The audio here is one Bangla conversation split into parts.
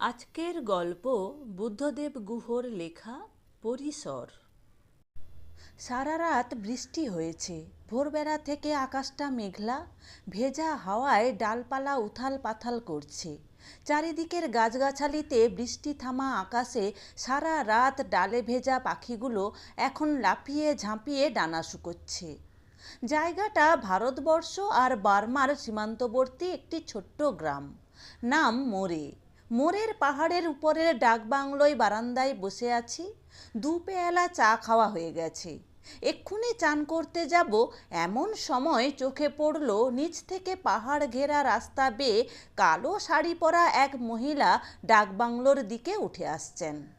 আজকের গল্প বুদ্ধদেব গুহর লেখা পরিসর। সারা রাত বৃষ্টি হয়েছে। ভোরবেলা থেকে আকাশটা মেঘলা, ভেজা হাওয়ায় ডালপালা উথাল পাথাল করছে। চারিদিকের গাছগাছালিতে বৃষ্টি থামা আকাশে সারা রাত ডালে ভেজা পাখিগুলো এখন লাফিয়ে ঝাঁপিয়ে ডানা শুকোচ্ছে। জায়গাটা ভারতবর্ষ আর বার্মার সীমান্তবর্তী একটি ছোট্ট গ্রাম। নাম মোরে। মোরের পাহাড়ের উপরের ডাকবাংলোয় বারান্দায় বসে আছি। দু পেয়ালা চা খাওয়া হয়ে গেছে। এক্ষুনি চান করতে যাব। এমন সময় চোখে পড়ল নিচ থেকে পাহাড় ঘেরা রাস্তা বেয়ে কালো শাড়ি পরা এক মহিলা ডাকবাংলোর দিকে উঠে আসছেন।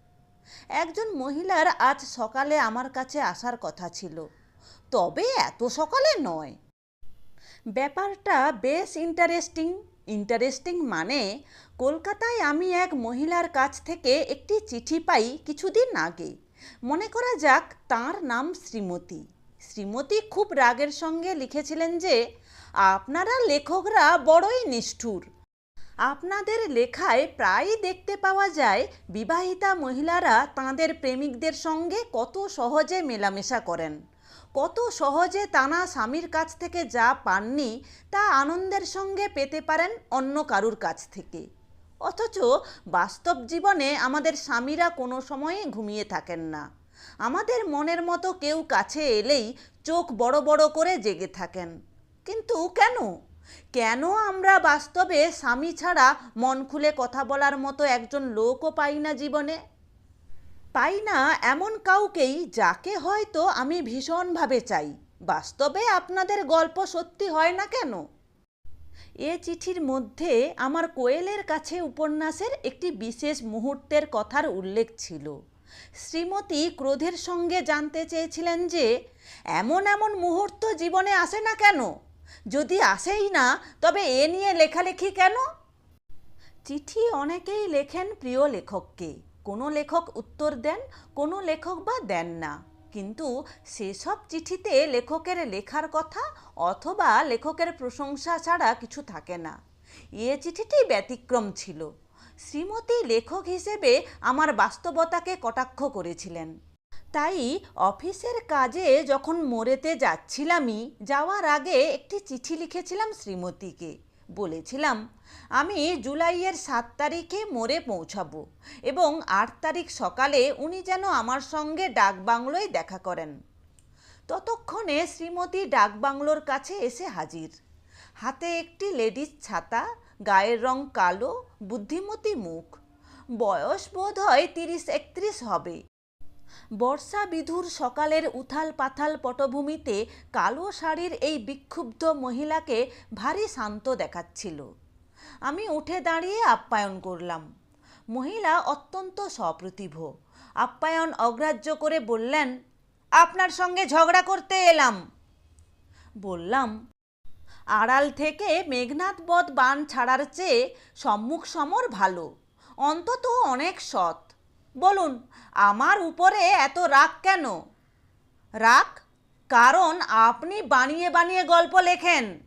একজন মহিলার আজ সকালে আমার কাছে আসার কথা ছিল। তবে এত সকালে নয়। ব্যাপারটা বেশ ইন্টারেস্টিং ইন্টারেস্টিং মানে কলকাতায় আমি এক মহিলার কাছ থেকে একটি চিঠি পাই কিছুদিন আগে। মনে করা যাক, তার নাম শ্রীমতী। শ্রীমতী খুব রাগের সঙ্গে লিখেছিলেন যে, আপনারা লেখকরা বড়ই নিষ্ঠুর। আপনাদের লেখায় প্রায়ই দেখতে পাওয়া যায়, বিবাহিতা মহিলারা তাঁদের প্রেমিকদের সঙ্গে কত সহজে মেলামেশা করেন। কত সহজে তানা স্বামীর কাছ থেকে যা পাননি, তা আনন্দের সঙ্গে পেতে পারেন অন্য কারুর কাছ থেকে। অথচ বাস্তব জীবনে আমাদের স্বামীরা কোনো সময়ে ঘুমিয়ে থাকেন না। আমাদের মনের মতো কেউ কাছে এলেই চোখ বড় বড় করে জেগে থাকেন। কিন্তু কেন? কেন আমরা বাস্তবে স্বামী ছাড়া মন খুলে কথা বলার মতো একজন লোকও পাই না জীবনে? পাই না এমন কাউকেই যাকে হয়তো আমি ভীষণভাবে চাই। বাস্তবে আপনাদের গল্প সত্যি হয় না কেন? এ চিঠির মধ্যে আমার কোয়েলের কাছে উপন্যাসের একটি বিশেষ মুহূর্তের কথার উল্লেখ ছিল। শ্রীমতী ক্রোধের সঙ্গে জানতে চেয়েছিলেন যে, এমন এমন মুহূর্ত জীবনে আসে না কেন? যদি আসেই না, তবে এ নিয়ে লেখালেখি কেন? চিঠি অনেকেই লেখেন প্রিয় লেখককে। কোনো লেখক উত্তর দেন, কোনো লেখক বা দেন না। কিন্তু সেসব চিঠিতে লেখকের লেখার কথা অথবা লেখকের প্রশংসা ছাড়া কিছু থাকে না। এ চিঠিটি ব্যতিক্রম ছিল। শ্রীমতী লেখক হিসেবে আমার বাস্তবতাকে কটাক্ষ করেছিলেন। তাই অফিসের কাজে যখন মোড়েতে যাচ্ছিলামই, যাওয়ার আগে একটি চিঠি লিখেছিলাম শ্রীমতীকে। বলেছিলাম, আমি জুলাইয়ের সাত তারিখে মোড়ে পৌঁছাবো এবং আট তারিখ সকালে উনি যেন আমার সঙ্গে ডাকবাংলোয় দেখা করেন। ততক্ষণে শ্রীমতী ডাকবাংলোর কাছে এসে হাজির। হাতে একটি লেডিস ছাতা, গায়ের রং কালো, বুদ্ধিমতী মুখ। বয়স বোধ হয় তিরিশ একত্রিশ হবে। বর্ষা বিধুর সকালের উথাল পাথাল পটভূমিতে কালো শাড়ির এই বিক্ষুব্ধ মহিলাকে ভারী শান্ত দেখাচ্ছিল। আমি উঠে দাঁড়িয়ে আপ্যায়ন করলাম। মহিলা অত্যন্ত সপ্রতিভ। আপ্যায়ন অগ্রাহ্য করে বললেন, আপনার সঙ্গে ঝগড়া করতে এলাম। বললাম, আড়াল থেকে মেঘনাথ বধ বান ছাড়ার চেয়ে সম্মুখ সমর ভালো। অন্তত অনেক সৎ। বলুন, আমার উপরে এত রাগ কেন? রাগ? কারণ আপনি বানিয়ে বানিয়ে গল্প লেখেন।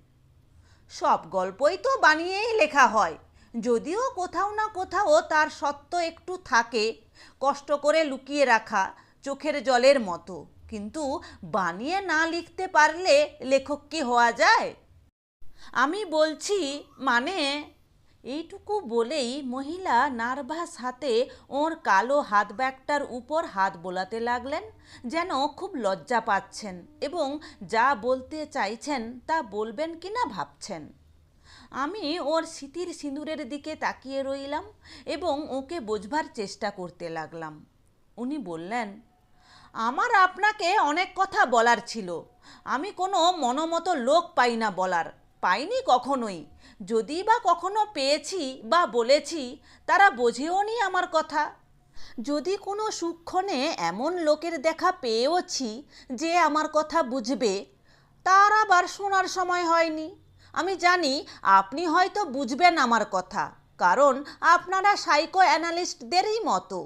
সব গল্পই তো বানিয়েই লেখা হয়। যদিও কোথাও না কোথাও তার সত্য একটু থাকে, কষ্ট করে লুকিয়ে রাখা চোখের জলের মতো। কিন্তু বানিয়ে না লিখতে পারলে লেখক কি হওয়া যায়? আমি বলছি মানে এইটুকু বলেই মহিলা নার্ভাস হাতে ওর কালো হাত ব্যাগটার উপর হাত বোলাতে লাগলেন, যেন খুব লজ্জা পাচ্ছেন এবং যা বলতে চাইছেন তা বলবেন কি না ভাবছেন। আমি ওর স্মৃতির সিঁদুরের দিকে তাকিয়ে রইলাম এবং ওকে বোঝবার চেষ্টা করতে লাগলাম। উনি বললেন, আমার আপনাকে অনেক কথা বলার ছিল। আমি কোনো মনোমতো লোক পাই না বলার। পাইনি কখনোই। যদি বা কখনো পেয়েছি বা বলেছি, তারা বোঝেও নি আমার কথা। যদি কোনো সুক্ষণে এমন লোকের দেখা পেয়েওছি যে আমার কথা বুঝবে, তার আবার শোনার সময় হয়নি। আমি জানি আপনি হয়তো বুঝবেন আমার কথা, কারণ আপনারা সাইকো অ্যানালিস্টদেরই মতো।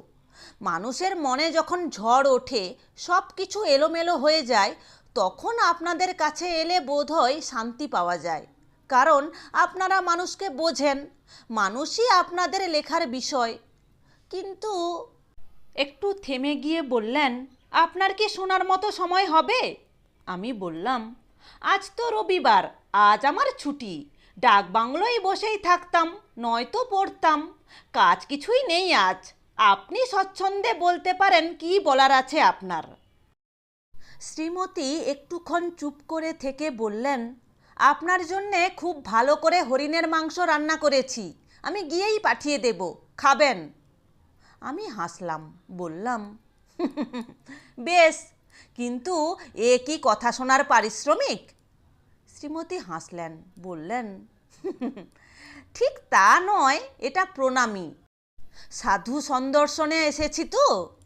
মানুষের মনে যখন ঝড় ওঠে সব কিছু এলোমেলো হয়ে যায়, তখন আপনাদের কাছে এলে বোধ হয় শান্তি পাওয়া যায়। কারণ আপনারা মানুষকে বোঝেন, মানুষই আপনাদের লেখার বিষয়। কিন্তু একটু থেমে গিয়ে বললেন, আপনার কি শোনার মতো সময় হবে? আমি বললাম, আজ তো রবিবার, আজ আমার ছুটি। ডাক বাংলোয় বসেই থাকতাম, নয়তো পড়তাম। কাজ কিছুই নেই আজ। আপনি স্বচ্ছন্দে বলতে পারেন কি বলার আছে আপনার? শ্রীমতী একটুক্ষণ চুপ করে থেকে বললেন আপনার জন্যে খুব ভালো করে হরিণের মাংস রান্না করেছি। আমি গিয়েই পাঠিয়ে দেব। খাবেন। আমি হাসলাম, বললাম, বেশ, কিন্তু এ কি কথা শোনার পারিশ্রমিক? শ্রীমতী হাসলেন, বললেন, ঠিক তা নয়, এটা প্রণামী। সাধু সন্দর্শনে এসেছি তো।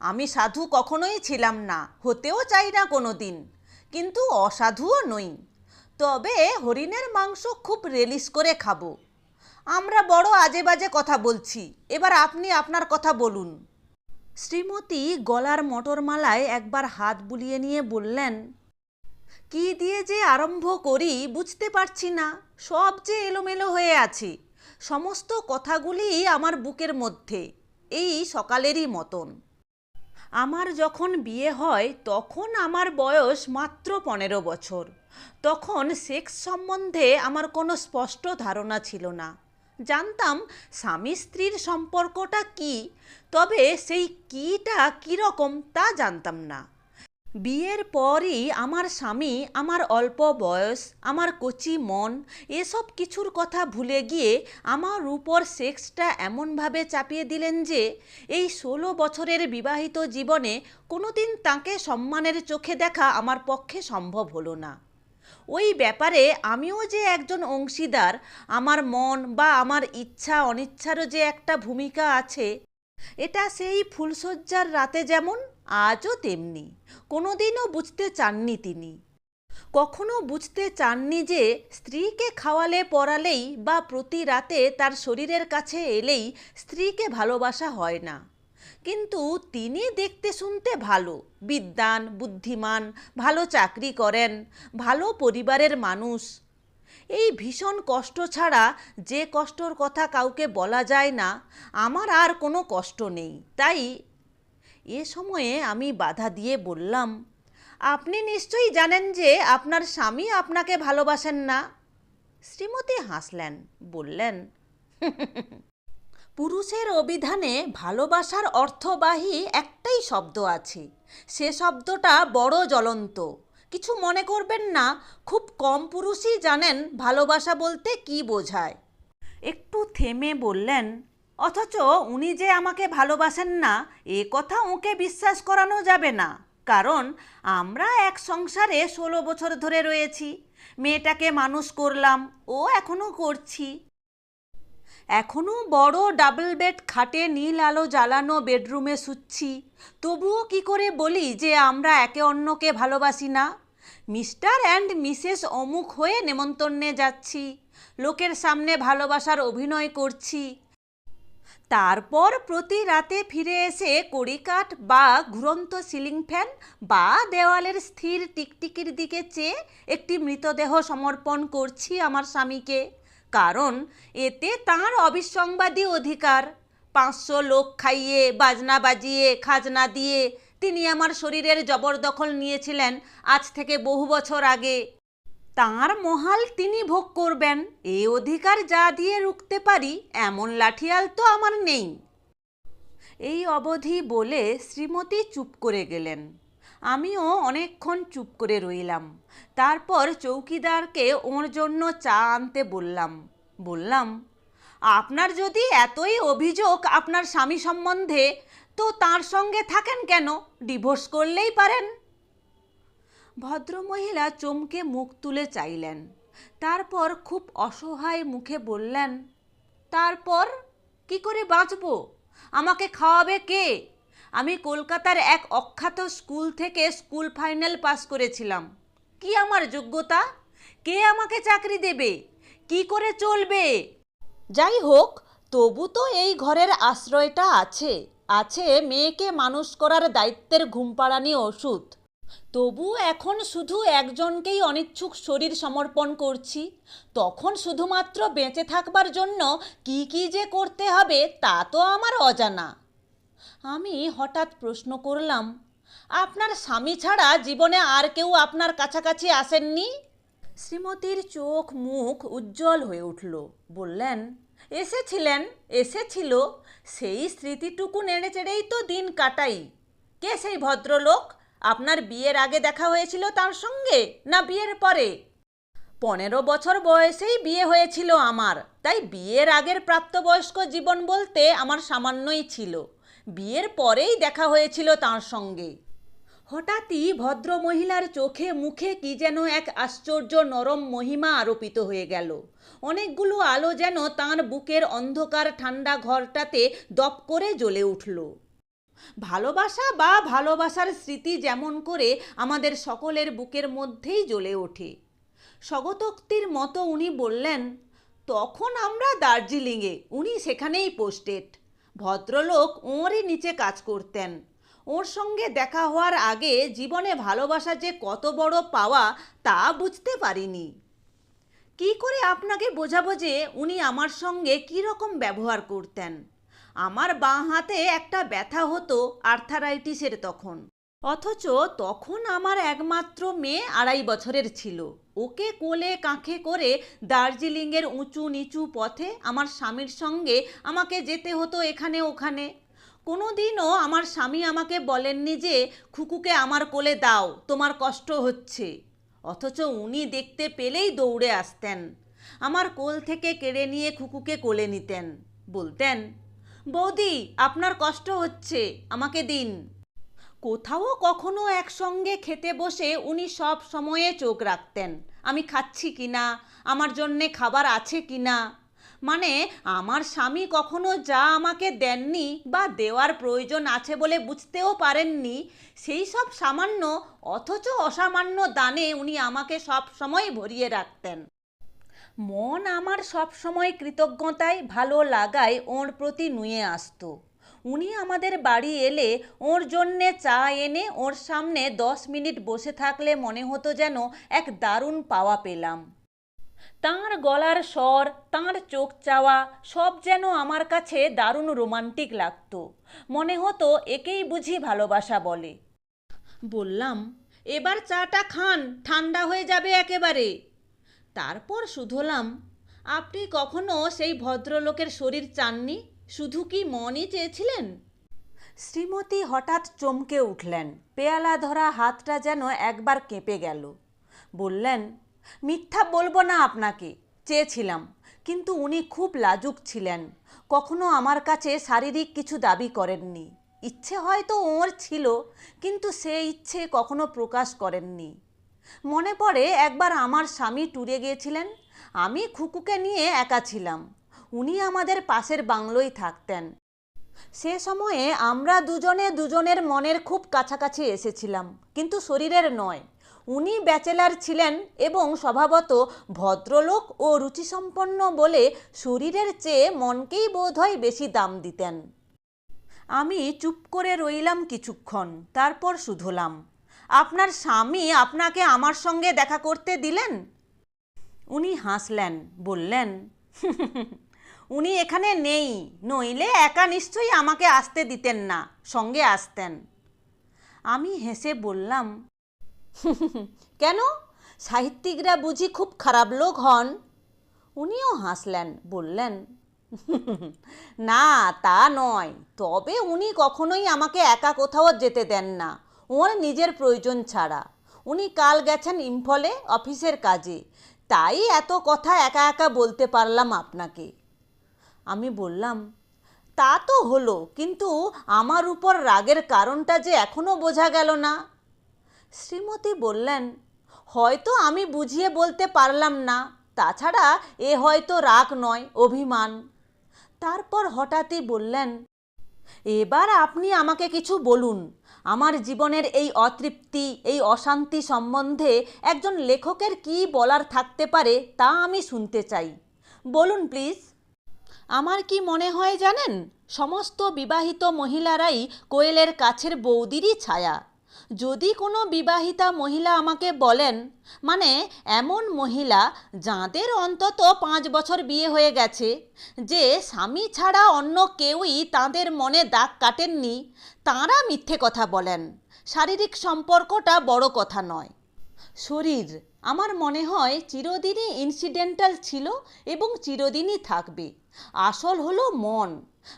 আমি সাধু কখনোই ছিলাম না, হতেও চাই না কোনো দিন কিন্তু অসাধুও নই। তবে হরিণের মাংস খুব রেলিশ করে খাব। আমরা বড় আজে বাজে কথা বলছি। এবার আপনি আপনার কথা বলুন। শ্রীমতী গলার মটরমালায় একবার হাত বুলিয়ে নিয়ে বললেন, কি দিয়ে যে আরম্ভ করি বুঝতে পারছি না। সব যে এলোমেলো হয়ে আছে। সমস্ত কথাগুলি আমার বুকের মধ্যে। এই সকালেরই মতন। আমার যখন বিয়ে হয়, তখন আমার বয়স মাত্র পনেরো বছর। তখন সেক্স সম্বন্ধে আমার কোনো স্পষ্ট ধারণা ছিল না। জানতাম স্বামী স্ত্রীর সম্পর্কটা কি, তবে সেই কীটা কীরকম তা জানতাম না। বিয়ের পরই আমার স্বামী আমার অল্প বয়স, আমার কচি মন, এসব কিছুর কথা ভুলে গিয়ে আমার উপর সেক্সটা এমনভাবে চাপিয়ে দিলেন যে, এই ষোলো বছরের বিবাহিত জীবনে কোনোদিন তাকে সম্মানের চোখে দেখা আমার পক্ষে সম্ভব হলো না। ওই ব্যাপারে আমিও যে একজন অংশীদার, আমার মন বা আমার ইচ্ছা অনিচ্ছারও যে একটা ভূমিকা আছে, এটা সেই ফুলশয্যার রাতে যেমন, আজও তেমনি। কোনোদিনও বুঝতে চাননি তিনি। কখনো বুঝতে চাননি যে স্ত্রীকে খাওয়ালে পরালেই বা প্রতি রাতে তার শরীরের কাছে এলেই স্ত্রীকে ভালোবাসা হয় না। কিন্তু তিনি দেখতে শুনতে ভালো, বিদ্বান, বুদ্ধিমান, ভালো চাকরি করেন, ভালো পরিবারের মানুষ। এই ভীষণ কষ্ট ছাড়া যে কষ্টর কথা কাউকে বলা যায় না, আমার আর কোনো কষ্ট নেই। তাই এ সময়ে আমি বাধা দিয়ে বললাম, আপনি নিশ্চয়ই জানেন যে আপনার স্বামী আপনাকে ভালোবাসেন না? শ্রীমতী হাসলেন, বললেন পুরুষের অভিধানে ভালোবাসার অর্থবাহী একটাই শব্দ আছে। সে শব্দটা বড় জ্বলন্ত। কিছু মনে করবেন না, খুব কম পুরুষই জানেন ভালোবাসা বলতে কি বোঝায়। একটু থেমে বললেন, অথচ উনি যে আমাকে ভালোবাসেন না, এ কথা ওকে বিশ্বাস করানো যাবে না। কারণ আমরা এক সংসারে ষোলো বছর ধরে রয়েছি। মেয়েটাকে মানুষ করলাম, ও এখনও করছি। এখনও বড় ডাবল বেড খাটে নীল আলো জ্বালানো বেডরুমে শুচ্ছি। তবুও কি করে বলি যে আমরা একে অন্যকে ভালোবাসি না? মিস্টার অ্যান্ড মিসেস অমুক হয়ে নেমন্তন্নে যাচ্ছি। লোকের সামনে ভালোবাসার অভিনয় করছি। তারপর প্রতি রাতে ফিরে এসে কড়িকাঠ বা ঘুরন্ত সিলিং ফ্যান বা দেওয়ালের স্থির টিকটিকির দিকে চেয়ে একটি মৃতদেহ সমর্পণ করছি আমার স্বামীকে। কারণ এতে তাঁর অবিসংবাদী অধিকার। পাঁচশো লোক খাইয়ে, বাজনা বাজিয়ে, খাজনা দিয়ে তিনি আমার শরীরের জবরদখল নিয়েছিলেন আজ থেকে বহু বছর আগে। তাঁর মহাল তিনি ভোগ করবেন, এ অধিকার যা দিয়ে রুখতে পারি, এমন লাঠিয়াল তো আমার নেই। এই অবধি বলে শ্রীমতী চুপ করে গেলেন। আমিও অনেকক্ষণ চুপ করে রইলাম। তারপর চৌকিদারকে ওর জন্য চা আনতে বললাম। বললাম, আপনার যদি এতই অভিযোগ আপনার স্বামী সম্বন্ধে, তো তার সঙ্গে থাকেন কেন? ডিভোর্স করলেই পারেন। ভদ্রমহিলা চমকে মুখ তুলে চাইলেন। তারপর খুব অসহায় মুখে বললেন, তারপর কি করে বাঁচব? আমাকে খাওয়াবে কে? আমি কলকাতার এক অখ্যাত স্কুল থেকে স্কুল ফাইনাল পাস করেছিলাম। কি আমার যোগ্যতা? কে আমাকে চাকরি দেবে? কি করে চলবে? যাই হোক, তবু তো এই ঘরের আশ্রয়টা আছে। আছে মেয়েকে মানুষ করার দায়িত্বের ঘুম পাড়ানি ওষুধ। তবু এখন শুধু একজনকেই অনিচ্ছুক শরীর সমর্পণ করছি। তখন শুধুমাত্র বেঁচে থাকবার জন্য কি কি যে করতে হবে তা তো আমার অজানা। আমি হঠাৎ প্রশ্ন করলাম, আপনার স্বামী ছাড়া জীবনে আর কেউ আপনার কাছাকাছি আসেননি? শ্রীমতীর চোখ মুখ উজ্জ্বল হয়ে উঠল, বললেন, এসেছিলেন, এসেছিল, সেই স্মৃতিটুকু নেড়ে চেড়েই তো দিন কাটাই। কে সেই ভদ্রলোক? আপনার বিয়ের আগে দেখা হয়েছিল তার সঙ্গে, না বিয়ের পরে? পনেরো বছর বয়সেই বিয়ে হয়েছিল আমার, তাই বিয়ের আগের প্রাপ্তবয়স্ক জীবন বলতে আমার সামান্যই ছিল। বিয়ের পরেই দেখা হয়েছিল তার সঙ্গে। হঠাৎই ভদ্র মহিলার চোখে মুখে কি যেন এক আশ্চর্য নরম মহিমা আরোপিত হয়ে গেল। অনেকগুলো আলো যেন তাঁর বুকের অন্ধকার ঠান্ডা ঘরটাতে দপ করে জ্বলে উঠল। ভালোবাসা বা ভালোবাসার স্মৃতি যেমন করে আমাদের সকলের বুকের মধ্যেই জ্বলে ওঠে। স্বগতোক্তির মতো উনি বললেন, তখন আমরা দার্জিলিংয়ে, উনি সেখানেই পোস্টেড ভদ্রলোক ওঁরই নিচে কাজ করতেন। ওর সঙ্গে দেখা হওয়ার আগে জীবনে ভালোবাসা যে কত বড় পাওয়া তা বুঝতে পারিনি। কি করে আপনাকে বোঝাবো যে উনি আমার সঙ্গে কী রকম ব্যবহার করতেন? আমার বাঁ হাতে একটা ব্যথা হতো আর্থারাইটিসের তখন। অথচ তখন আমার একমাত্র মেয়ে আড়াই বছরের ছিল। ওকে কোলে কাঁখে করে দার্জিলিংয়ের উঁচু নিচু পথে আমার স্বামীর সঙ্গে আমাকে যেতে হতো এখানে ওখানে। কোনো দিনও আমার স্বামী আমাকে বলেননি যে, খুকুকে আমার কোলে দাও, তোমার কষ্ট হচ্ছে। অথচ উনি দেখতে পেলেই দৌড়ে আসতেন। আমার কোল থেকে কেড়ে নিয়ে খুকুকে কোলে নিতেন। বলতেন, বৌদি, আপনার কষ্ট হচ্ছে, আমাকে দিন। কোথাও কখনো একসঙ্গে খেতে বসে উনি সব সময়ে চোখ রাখতেন। আমি খাচ্ছি কি না? আমার জন্যে খাবার আছে কি না? মানে আমার স্বামী কখনো যা আমাকে দেননি বা দেওয়ার প্রয়োজন আছে বলে বুঝতেও পারেননি, সেই সব সামান্য, অথচ অসামান্য দানে উনি আমাকে সব সময় ভরিয়ে রাখতেন। মন আমার সব সময় কৃতজ্ঞতায় ভালো লাগায় ওর প্রতি নুয়ে আসতো। উনি আমাদের বাড়ি এলে ওর জন্যে চা এনে ওর সামনে দশ মিনিট বসে থাকলে মনে হতো যেন এক দারুণ পাওয়া পেলাম। তাঁর গলার স্বর, তাঁর চোখ চাওয়া সব যেন আমার কাছে দারুণ রোমান্টিক লাগতো। মনে হতো একেই বুঝি ভালোবাসা বলে। বললাম, এবার চাটা খান, ঠান্ডা হয়ে যাবে একেবারে। তারপর শুধলাম, আপনি কখনো সেই ভদ্রলোকের শরীর চাননি? শুধু কি মনই চেয়েছিলেন? শ্রীমতী হঠাৎ চমকে উঠলেন, পেয়ালা ধরা হাতটা যেন একবার কেঁপে গেল। বললেন, মিথ্যা বলব না আপনাকে, চেয়েছিলাম, কিন্তু উনি খুব লাজুক ছিলেন, কখনো আমার কাছে শারীরিক কিছু দাবি করেননি। ইচ্ছে হয়তো ওর ছিল, কিন্তু সে ইচ্ছে কখনো প্রকাশ করেননি। মনে পড়ে একবার আমার স্বামী ট্যুরে গিয়েছিলেন, আমি খুকুকে নিয়ে একা ছিলাম উনি আমাদের পাশের বাংলোয় থাকতেন। সে সময়ে আমরা দুজনে দুজনের মনের খুব কাছাকাছি এসেছিলাম, কিন্তু শরীরের নয়। উনি ব্যাচেলার ছিলেন এবং স্বভাবত ভদ্রলোক ও রুচিসম্পন্ন বলে শরীরের চেয়ে মনকেই বোধহয় বেশি দাম দিতেন। আমি চুপ করে রইলাম কিছুক্ষণ, তারপর শুধলাম, আপনার স্বামী আপনাকে আমার সঙ্গে দেখা করতে দিলেন? উনি হাসলেন, বললেন উনি এখানে নেই, নইলে একা নিশ্চয়ই আমাকে আসতে দিতেন না, সঙ্গে আসতেন। আমি হেসে বললাম, কেন? সাহিত্যিকরা বুঝি খুব খারাপ লোক হন। উনিও হাসলেন, বললেন, না, তা নয়, তবে উনি কখনোই আমাকে একা কোথাও যেতে দেন না, ওর নিজের প্রয়োজন ছাড়া। উনি কাল গেছেন ইম্ফলে, অফিসের কাজে, তাই এত কথা একা একা বলতে পারলাম আপনাকে। আমি বললাম, তা তো হলো, কিন্তু আমার উপর রাগের কারণটা যে এখনও বোঝা গেল না। শ্রীমতী বললেন, হয়তো আমি বুঝিয়ে বলতে পারলাম না, তাছাড়া এ হয়তো রাগ নয়, অভিমান। তারপর হঠাৎই বললেন, এবার আপনি আমাকে কিছু বলুন। আমার জীবনের এই অতৃপ্তি, এই অশান্তি সম্বন্ধে একজন লেখকের কি বলার থাকতে পারে তা আমি শুনতে চাই। বলুন প্লিজ। আমার কি মনে হয় জানেন? সমস্ত বিবাহিত মহিলারাই কোয়েলের কাছের বৌদিরই ছায়া। যদি কোনো বিবাহিতা মহিলা আমাকে বলেন মানে এমন মহিলা যাঁদের অন্তত পাঁচ বছর বিয়ে হয়ে গেছে, যে স্বামী ছাড়া অন্য কেউই তাঁদের মনে দাগ কাটেননি, তাঁরা মিথ্যে কথা বলেন। শারীরিক সম্পর্কটা বড় কথা নয়। শরীর, আমার মনে হয় চিরদিনই ইনসিডেন্টাল ছিল এবং চিরদিনই থাকবে। আসল হলো মন।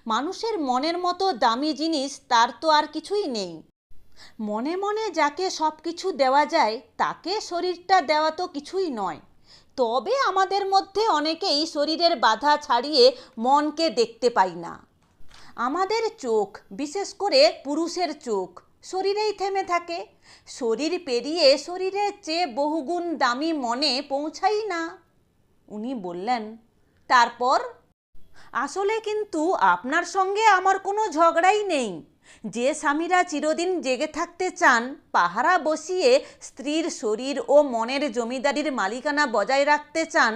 মানুষের মনের মতো দামি জিনিস তার তো আর কিছুই নেই। মনে মনে যাকে সব কিছু দেওয়া যায়, তাকে শরীরটা দেওয়া তো কিছুই নয়। তবে আমাদের মধ্যে অনেকেই শরীরের বাধা ছাড়িয়ে মনকে দেখতে পাই না। আমাদের চোখ, বিশেষ করে পুরুষের চোখ, শরীরেই থেমে থাকে। শরীর পেরিয়ে শরীরের চেয়ে বহুগুণ দামি মনে পৌঁছাই না। উনি বললেন, তারপর? আসলে কিন্তু আপনার সঙ্গে আমার কোনো ঝগড়াই নেই। যে স্বামীরা চিরদিন জেগে থাকতে চান, পাহারা বসিয়ে স্ত্রীর শরীর ও মনের জমিদারির মালিকানা বজায় রাখতে চান,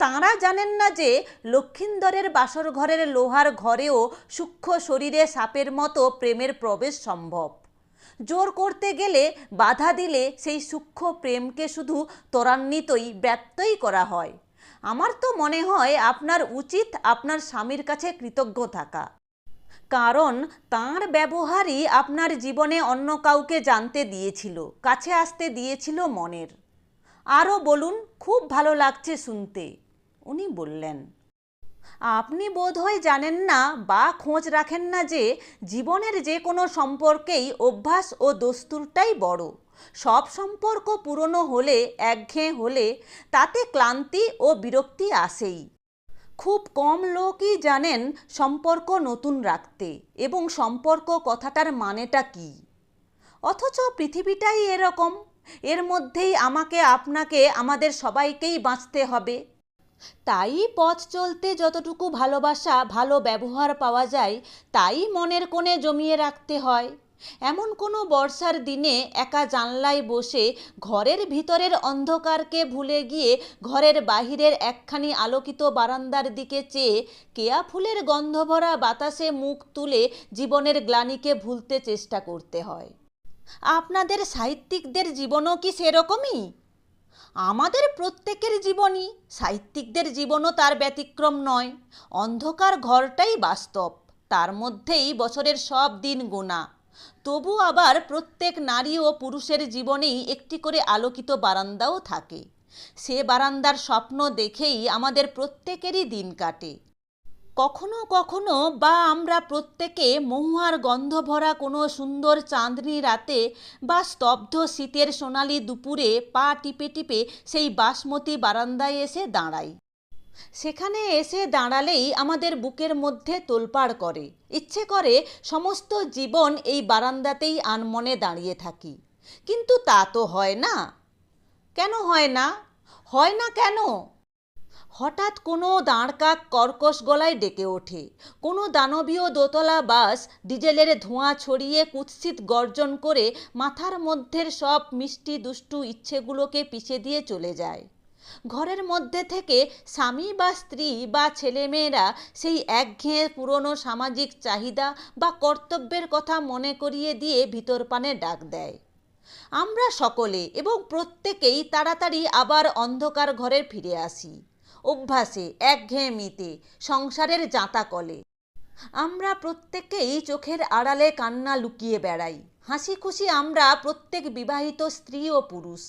তাঁরা জানেন না যে লক্ষিন্দরের বাসর ঘরের লোহার ঘরেও সূক্ষ্ম শরীরে সাপের মতো প্রেমের প্রবেশ সম্ভব। জোর করতে গেলে বাধা দিলে সেই সূক্ষ্ম প্রেমকে শুধু ত্বরান্বিতই ব্যত্যই করা হয়। আমার তো মনে হয় আপনার উচিত আপনার স্বামীর কাছে কৃতজ্ঞ থাকা। কারণ তাঁর ব্যবহারই আপনার জীবনে অন্য কাউকে জানতে দিয়েছিল, কাছে আসতে দিয়েছিল মনের। আরও বলুন, খুব ভালো লাগছে শুনতে, উনি বললেন। আপনি বোধহয় জানেন না বা খোঁজ রাখেন না যে জীবনের যে কোনো সম্পর্কেই অভ্যাস ও দস্তুরটাই বড়। সব সম্পর্ক পুরনো হলে, একঘেয়ে হলে তাতে ক্লান্তি ও বিরক্তি আসেই। খুব কম লোকই জানেন সম্পর্ক নতুন রাখতে এবং সম্পর্ক কথাটার মানেটা কী। অথচ পৃথিবীটাই এরকম, এর মধ্যেই আমাকে, আপনাকে, আমাদের সবাইকেই বাঁচতে হবে। তাই পথ চলতে যতটুকু ভালোবাসা, ভালো ব্যবহার পাওয়া যায়, তাই মনের কোণে জমিয়ে রাখতে হয়। এমন কোনো বর্ষার দিনে একা জানলায় বসে ঘরের ভিতরের অন্ধকারকে ভুলে গিয়ে ঘরের বাহিরের একখানি আলোকিত বারান্দার দিকে চেয়ে কেয়া ফুলের গন্ধভরা বাতাসে মুখ তুলে জীবনের গ্লানিকে ভুলতে চেষ্টা করতে হয়। আপনাদের সাহিত্যিকদের জীবনও কি সেরকমই? আমাদের প্রত্যেকের জীবনই সাহিত্যিকদের জীবনও তার ব্যতিক্রম নয়। অন্ধকার ঘরটাই বাস্তব, তার মধ্যেই বছরের সব দিন গোনা। তবু আবার প্রত্যেক নারী ও পুরুষের জীবনেই একটি করে আলোকিত বারান্দাও থাকে। সে বারান্দার স্বপ্ন দেখেই আমাদের প্রত্যেকেরই দিন কাটে। কখনো কখনো বা আমরা প্রত্যেকে মহুয়ার গন্ধ ভরা কোনো সুন্দর চাঁদনি রাতে বা স্তব্ধ শীতের সোনালি দুপুরে পা টিপে টিপে সেই বাসমতি বারান্দায় এসে দাঁড়াই। সেখানে এসে দাঁড়ালেই আমাদের বুকের মধ্যে তোলপাড় করে। ইচ্ছে করে সমস্ত জীবন এই বারান্দাতেই আনমনে দাঁড়িয়ে থাকি। কিন্তু তা তো হয় না। কেন হয় না? হয় না কেন? হঠাৎ কোনো দাঁড়কাক কর্কশ গলায় ডেকে ওঠে। কোনো দানবীয় দোতলা বাস ডিজেলের ধোঁয়া ছড়িয়ে কুৎসিত গর্জন করে মাথার মধ্যের সব মিষ্টি দুষ্টু ইচ্ছেগুলোকে পিছে দিয়ে চলে যায়। ঘরের মধ্যে থেকে স্বামী বা স্ত্রী বা ছেলেমেয়েরা সেই একঘেয়ে পুরনো সামাজিক চাহিদা বা কর্তব্যের কথা মনে করিয়ে দিয়ে ভিতর পানে ডাক দেয়। আমরা সকলে এবং প্রত্যেকেই তাড়াতাড়ি আবার অন্ধকার ঘরে ফিরে আসি। অভ্যাসে একঘেয়েমিতে সংসারের জাঁতা কলে আমরা প্রত্যেকেই চোখের আড়ালে কান্না লুকিয়ে বেড়াই। হাসি খুশি আমরা প্রত্যেক বিবাহিত স্ত্রী ও পুরুষ।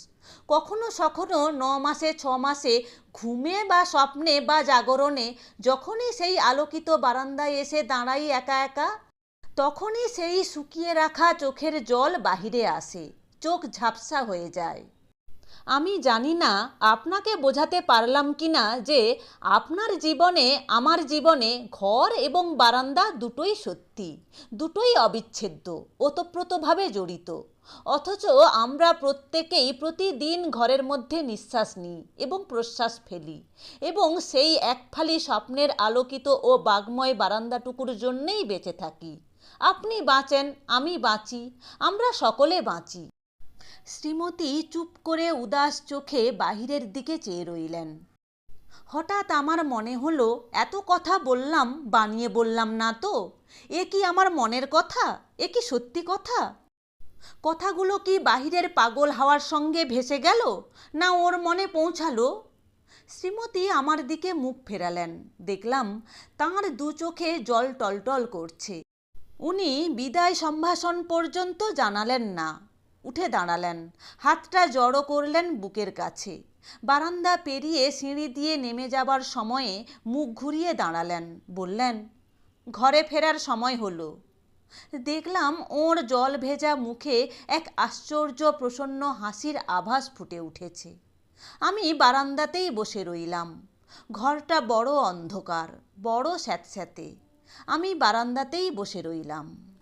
কখনো সখনো ন মাসে, ছ মাসে ঘুমে বা স্বপ্নে বা জাগরণে যখনই সেই আলোকিত বারান্দায় এসে দাঁড়াই একা একা, তখনই সেই শুকিয়ে রাখা চোখের জল বাহিরে আসে, চোখ ঝাপসা হয়ে যায়। আমি জানি না আপনাকে বোঝাতে পারলাম কি না যে আপনার জীবনে, আমার জীবনে ঘর এবং বারান্দা দুটোই সত্যি, দুটোই অবিচ্ছেদ্য, ওতপ্রোতভাবে জড়িত। অথচ আমরা প্রত্যেকেই প্রতিদিন ঘরের মধ্যে নিঃশ্বাস নিই এবং প্রশ্বাস ফেলি এবং সেই একফালি স্বপ্নের আলোকিত ও বাগময় বারান্দাটুকুর জন্যেই বেঁচে থাকি। আপনি বাঁচেন, আমি বাঁচি, আমরা সকলে বাঁচি। শ্রীমতী চুপ করে উদাস চোখে বাহিরের দিকে চেয়ে রইলেন। হঠাৎ আমার মনে হলো, এত কথা বললাম, বানিয়ে বললাম না তো। এ কি আমার মনের কথা? এ কি সত্যি কথা? কথাগুলো কি বাহিরের পাগল হাওয়ার সঙ্গে ভেসে গেল, না ওর মনে পৌঁছালো? শ্রীমতী আমার দিকে মুখ ফেরালেন। দেখলাম তাঁর দু চোখে জল টলটল করছে। উনি বিদায় সম্ভাষণ পর্যন্ত জানালেন না। উঠে দাঁড়ালেন। হাতটা জড়ো করলেন বুকের কাছে। বারান্দা পেরিয়ে সিঁড়ি দিয়ে নেমে যাবার সময়ে মুখ ঘুরিয়ে দাঁড়ালেন। বললেন, ঘরে ফেরার সময় হলো। দেখলাম ওর জল ভেজা মুখে এক আশ্চর্য প্রসন্ন হাসির আভাস ফুটে উঠেছে। আমি বারান্দাতেই বসে রইলাম। ঘরটা বড় অন্ধকার, বড় স্যাঁতস্যাঁতে। আমি বারান্দাতেই বসে রইলাম।